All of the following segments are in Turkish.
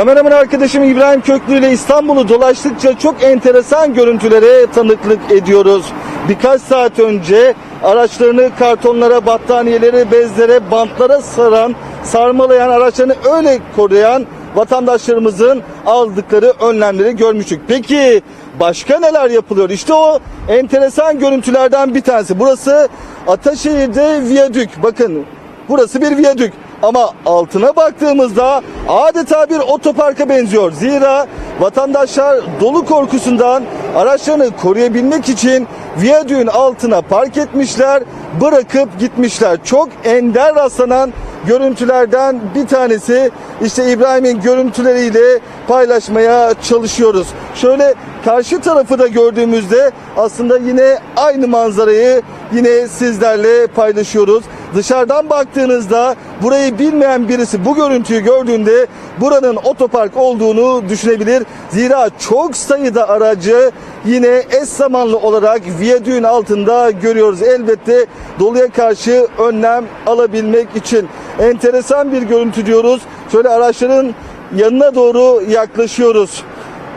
Kameraman arkadaşım İbrahim Köklü ile İstanbul'u dolaştıkça çok enteresan görüntülere tanıklık ediyoruz. Birkaç saat önce araçlarını kartonlara, battaniyelere, bezlere, bantlara saran, sarmalayan, araçlarını öyle koruyan vatandaşlarımızın aldıkları önlemleri görmüştük. Peki başka neler yapılıyor? İşte o enteresan görüntülerden bir tanesi. Burası Ataşehir'de viyadük. Bakın burası bir viyadük. Ama altına baktığımızda adeta bir otoparka benziyor. Zira vatandaşlar dolu korkusundan araçlarını koruyabilmek için viyadüğün altına park etmişler, bırakıp gitmişler. Çok ender rastlanan görüntülerden bir tanesi işte İbrahim'in görüntüleriyle paylaşmaya çalışıyoruz. Şöyle karşı tarafı da gördüğümüzde aslında yine aynı manzarayı yine sizlerle paylaşıyoruz. Dışarıdan baktığınızda burayı bilmeyen birisi bu görüntüyü gördüğünde buranın otopark olduğunu düşünebilir. Zira çok sayıda aracı yine eş zamanlı olarak viyadüğün altında görüyoruz. Elbette doluya karşı önlem alabilmek için. Enteresan bir görüntü diyoruz. Şöyle araçların yanına doğru yaklaşıyoruz.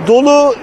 Dolu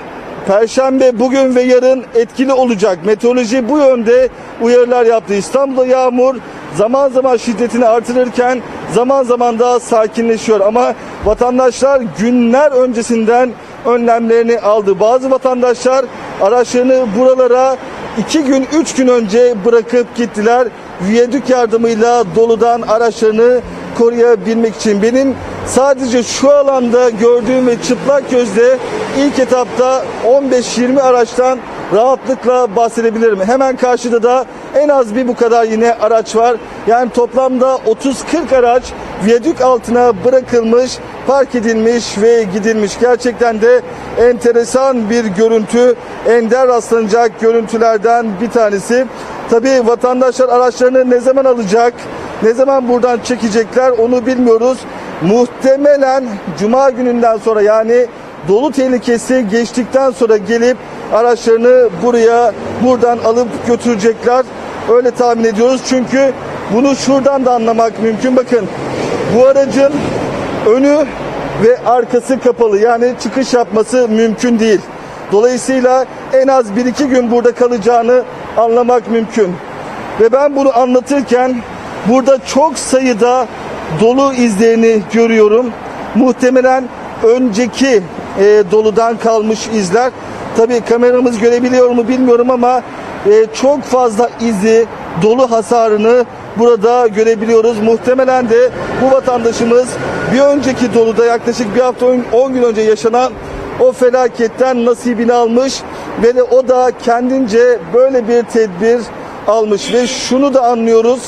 Perşembe bugün ve yarın etkili olacak. Meteoroloji bu yönde uyarılar yaptı. İstanbul'da yağmur zaman zaman şiddetini artırırken zaman zaman da sakinleşiyor. Ama vatandaşlar günler öncesinden önlemlerini aldı. Bazı vatandaşlar araçlarını buralara iki gün, üç gün önce bırakıp gittiler. Viyadük yardımıyla doludan araçlarını koruyabilmek için. Benim sadece şu alanda gördüğüm ve çıplak gözle ilk etapta 15-20 araçtan rahatlıkla bahsedebilirim. Hemen karşıda da en az bir bu kadar yine araç var. Yani toplamda 30-40 araç viyadük altına bırakılmış, park edilmiş ve gidilmiş. Gerçekten de enteresan bir görüntü, ender rastlanacak görüntülerden bir tanesi. Tabii vatandaşlar araçlarını ne zaman alacak, ne zaman buradan çekecekler onu bilmiyoruz. Muhtemelen cuma gününden sonra yani dolu tehlikesi geçtikten sonra gelip araçlarını buraya buradan alıp götürecekler. Öyle tahmin ediyoruz. Çünkü bunu şuradan da anlamak mümkün. Bakın bu aracın önü ve arkası kapalı. Yani çıkış yapması mümkün değil. Dolayısıyla en az 1-2 gün burada kalacağını anlamak mümkün. Ve ben bunu anlatırken burada çok sayıda dolu izlerini görüyorum. Muhtemelen önceki e, doludan kalmış izler. Tabii kameramız görebiliyor mu bilmiyorum ama e, çok fazla izi, dolu hasarını burada görebiliyoruz. Muhtemelen de bu vatandaşımız bir önceki doluda yaklaşık bir hafta 10 gün önce yaşanan o felaketten nasibini almış ve de o da kendince böyle bir tedbir almış ve şunu da anlıyoruz.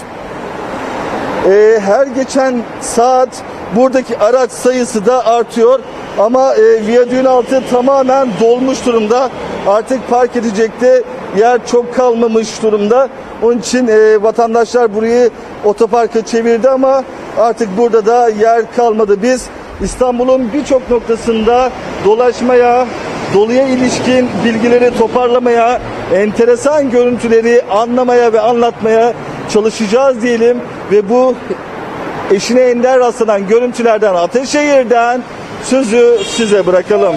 Ee, her geçen saat buradaki araç sayısı da artıyor ama e, viyadüğün altı tamamen dolmuş durumda. Artık park edecekte yer çok kalmamış durumda. Onun için e, vatandaşlar burayı otoparka çevirdi ama artık burada da yer kalmadı. Biz İstanbul'un birçok noktasında dolaşmaya, doluya ilişkin bilgileri toparlamaya, enteresan görüntüleri anlamaya ve anlatmaya çalışacağız diyelim ve bu eşine ender rastlanan görüntülerden Ateşehir'den sözü size bırakalım.